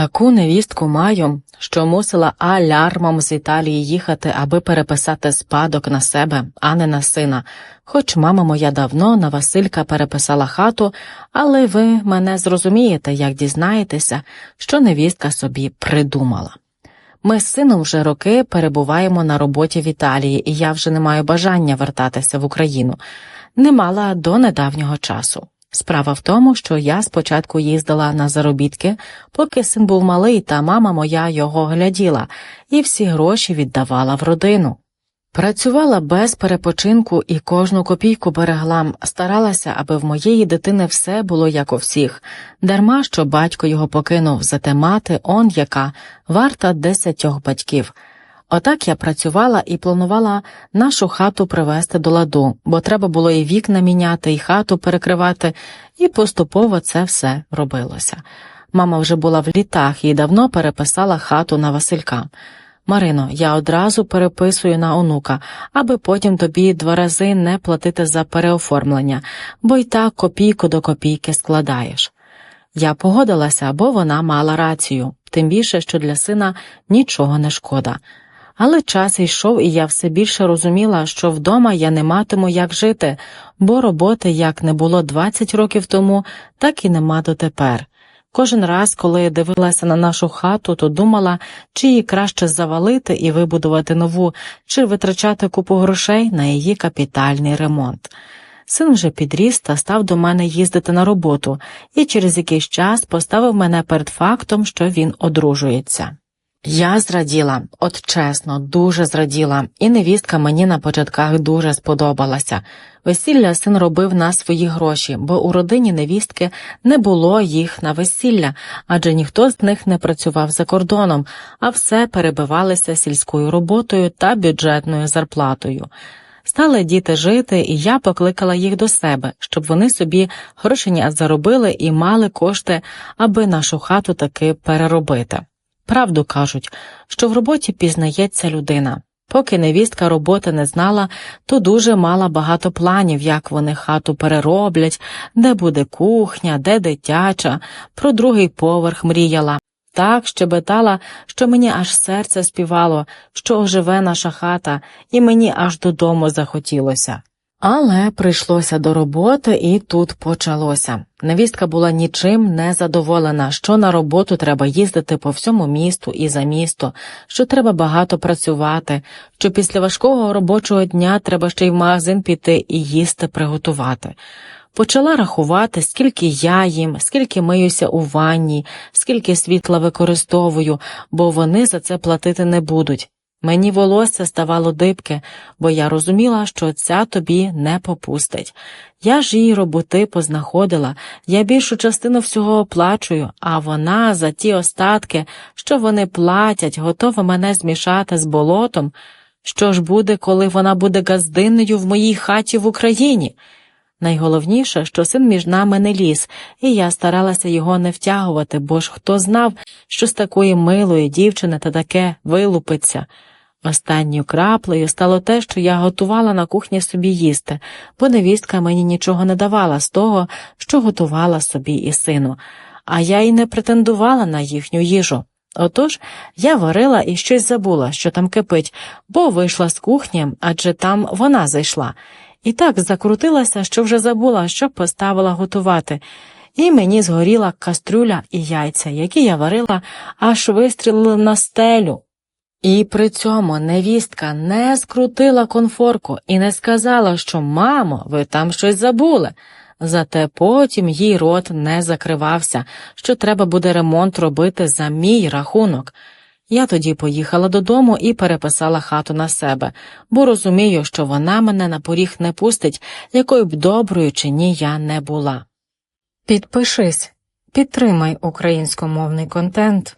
Таку невістку маю, що мусила алярмом з Італії їхати, аби переписати спадок на себе, а не на сина. Хоч мама моя давно на Василька переписала хату, але ви мене зрозумієте, як дізнаєтеся, що невістка собі придумала. Ми з сином вже роки перебуваємо на роботі в Італії, і я вже не маю бажання вертатися в Україну. Не мала до недавнього часу. Справа в тому, що я спочатку їздила на заробітки, поки син був малий, та мама моя його гляділа, і всі гроші віддавала в родину. Працювала без перепочинку і кожну копійку берегла, старалася, аби в моєї дитини все було як у всіх, дарма що батько його покинув, зате мати, он яка, варта десятьох батьків. Отак я працювала і планувала нашу хату привести до ладу, бо треба було і вікна міняти, і хату перекривати, і поступово це все робилося. Мама вже була в літах і давно переписала хату на Василька. Марино, я одразу переписую на онука, аби потім тобі два рази не платити за переоформлення, бо й так копійку до копійки складаєш. Я погодилася, бо вона мала рацію, тим більше, що для сина нічого не шкода. Але час йшов, і я все більше розуміла, що вдома я не матиму як жити, бо роботи як не було 20 років тому, так і нема дотепер. Кожен раз, коли я дивилася на нашу хату, то думала, чи її краще завалити і вибудувати нову, чи витрачати купу грошей на її капітальний ремонт. Син вже підріс та став до мене їздити на роботу, і через якийсь час поставив мене перед фактом, що він одружується. Я зраділа, от чесно, дуже зраділа, і невістка мені на початках дуже сподобалася. Весілля син робив на свої гроші, бо у родині невістки не було їх на весілля, адже ніхто з них не працював за кордоном, а все перебивалися сільською роботою та бюджетною зарплатою. Стали діти жити, і я покликала їх до себе, щоб вони собі грошення заробили і мали кошти, аби нашу хату таки переробити. Правду кажуть, що в роботі пізнається людина. Поки невістка роботи не знала, то дуже мала багато планів, як вони хату перероблять, де буде кухня, де дитяча, про другий поверх мріяла. Так щебетала, що мені аж серце співало, що оживе наша хата, і мені аж додому захотілося. Але прийшлося до роботи, і тут почалося. Невістка була нічим не задоволена, що на роботу треба їздити по всьому місту і за місто, що треба багато працювати, що після важкого робочого дня треба ще й в магазин піти і їсти приготувати. Почала рахувати, скільки я їм, скільки миюся у ванні, скільки світла використовую, бо вони за це платити не будуть. Мені волосся ставало дибке, бо я розуміла, що ця тобі не попустить. Я ж її роботи познаходила, я більшу частину всього оплачую, а вона за ті остатки, що вони платять, готова мене змішати з болотом. Що ж буде, коли вона буде газдинною в моїй хаті в Україні? Найголовніше, що син між нами не ліз, і я старалася його не втягувати, бо ж хто знав, що з такої милої дівчини та таке вилупиться. Останньою краплею стало те, що я готувала на кухні собі їсти, бо невістка мені нічого не давала з того, що готувала собі і сину, а я й не претендувала на їхню їжу. Отож я варила і щось забула, що там кипить, бо вийшла з кухні, адже там вона зайшла. І так закрутилася, що вже забула, що поставила готувати, і мені згоріла кастрюля і яйця, які я варила, аж вистрілили на стелю. І при цьому невістка не скрутила конфорку і не сказала, що мамо, ви там щось забули. Зате потім їй рот не закривався, що треба буде ремонт робити за мій рахунок. Я тоді поїхала додому і переписала хату на себе, бо розумію, що вона мене на поріг не пустить, якою б доброю чи ні я не була. Підпишись, підтримай українськомовний контент.